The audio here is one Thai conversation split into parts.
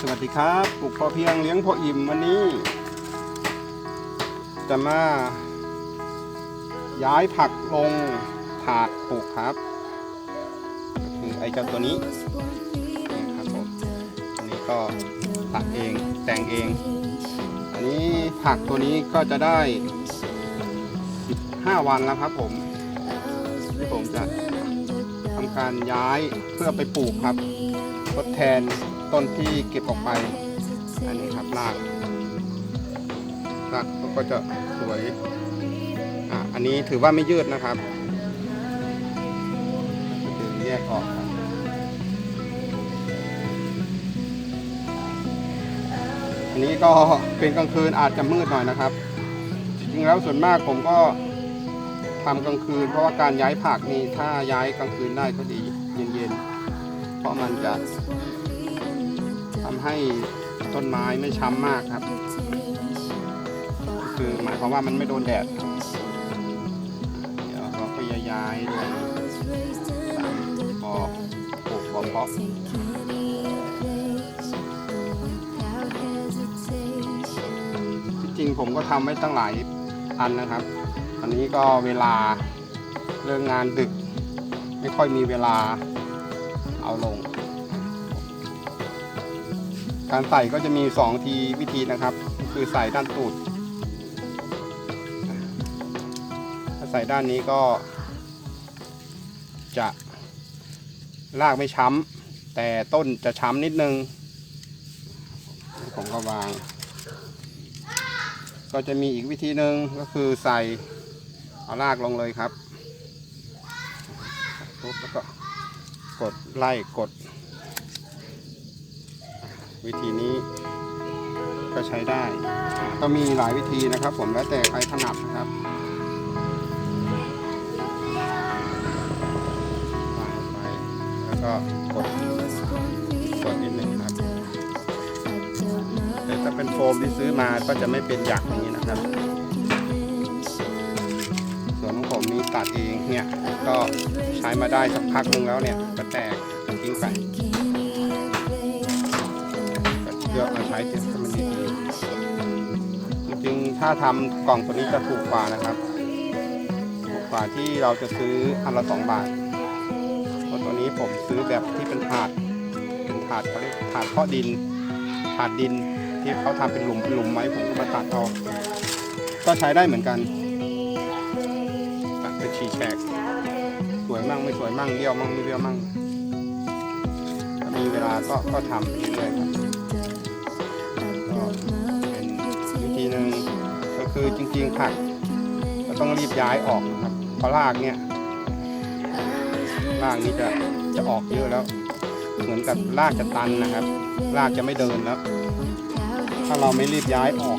สวัสดีครับปลูกพอเพียงเลี้ยงพออิ่มวันนี้ จะมา ย้ายผักลงถาดปลูกครับคือไอ้เจ้าตัวนี้นี่ครับผมอันนี้ก็ตัดเองแต่งเอง อันนี้ผักตัวนี้ก็จะได้ 15 วันแล้วครับผมที่ผมจะทำการย้ายเพื่อไปปลูกครับ ทดแทน ต้นที่เก็บออกไป อันนี้ครับรากรากก็จะสวยอะอันนี้ถือว่าไม่ยืดนะครับคือแยกออกครับอันนี้ก็เป็นกลางคืนอาจจะมืดหน่อยนะครับ จริงๆแล้วส่วนมากผมก็ทำกลางคืน เพราะว่าการย้ายผักนี่ถ้าย้ายกลางคืนได้ก็ดีเย็นๆ เพราะมันจะ ทำให้ต้นไม้ไม่ช้ำมากครับ คือหมายความว่ามันไม่โดนแดดเดี๋ยวเราก็ย้ายลงตามบ่อปลูกบ่อเพาะที่จริงผมก็ทำไว้ตั้งหลายอันนะครับอันนี้ก็เวลาเรื่องงานดึก ไม่ค่อยมีเวลาเอาลง การใส่ก็จะมี 2 ทีวิธีนะครับ คือใส่ด้านตูด ถ้าใส่ด้านนี้ก็ จะรากไม่ช้ำ แต่ต้นจะช้ำนิดนึง ผมก็วาง ก็จะมีอีกวิธีหนึ่งก็คือใส่เอารากลงเลยครับปุ๊บแล้วก็กดไล่กด วิธีนี้ก็ใช้ได้ ก็มีหลายวิธีนะครับ ผมแล้วแต่ใครถนัดนะครับวางลงไปแล้วก็กดกดนิดนึงครับแต่ถ้าเป็นโฟมที่ซื้อมาก็จะไม่เป็นหยักอย่างนี้นะครับ ส่วนของผมนี้ตัดเองเนี่ยก็ใช้มาได้สักพักนึงแล้วเนี่ยก็แตกทิ้งไป ก็เลือกมาใช้เถอะให้มันดีจริงๆ ถ้าทำกล่องตัวนี้จะถูกกว่านะครับถูกกว่าที่เราจะซื้ออันละสองบาทเพราะตัวนี้ผมซื้อแบบที่เป็นถาด เป็นถาดเขาเรียกถาดเพาะดิน ถาดดินที่เขาทำเป็นหลุมเป็นหลุมไว้ผมก็มาตัดเอาก็ใช้ได้เหมือนกันตัดเป็นชีแฉกสวยมั่งไม่สวยมั่งเบี้ยวมั่งไม่เบี้ยวมั่งถ้ามีเวลาก็ก็ทำไปเรื่อยๆ คือจริงๆผักก็ต้องรีบย้ายออกนะครับเพราะรากเนี่ยรากนี้จะจะออกเยอะแล้ว เหมือนกับรากจะตันนะครับรากจะไม่เดินแล้ว ถ้าเราไม่รีบย้ายออก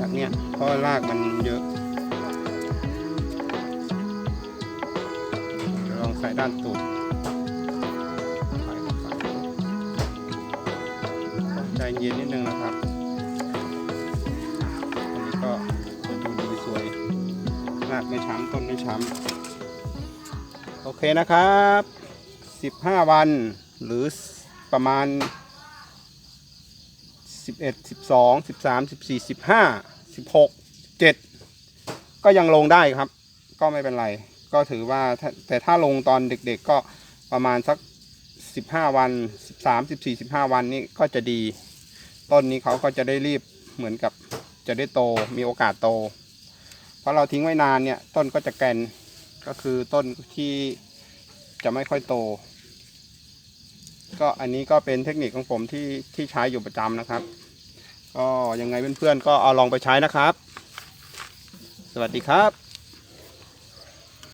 จากเนี้ยเพราะรากมันเยอะลองใส่ด้านตูดใจเย็นนิดนึงนะครับ รากไม่ช้ำต้นไม่ช้ำโอเคนะครับ 15 วันหรือประมาณ 11 12 13 14 15 16 7 ก็ยังลงได้ครับ ก็ไม่เป็นไร ก็ถือว่าถ้าแต่ถ้าลงตอนเด็กๆก็ประมาณสัก 15 วัน 13 14 15 วันนี้ก็จะดี ต้นนี้เขาก็จะได้รีบเหมือนกับจะได้โตมีโอกาสโต เพราะเราทิ้งไว้นานเนี่ยต้นก็จะแกนก็คือต้นที่จะไม่ค่อยโต ก็อันนี้ก็เป็นเทคนิคของผมที่ที่ใช้อยู่ประจำนะครับ ก็ยังไงเพื่อนๆก็เอาลองไปใช้นะครับ สวัสดีครับ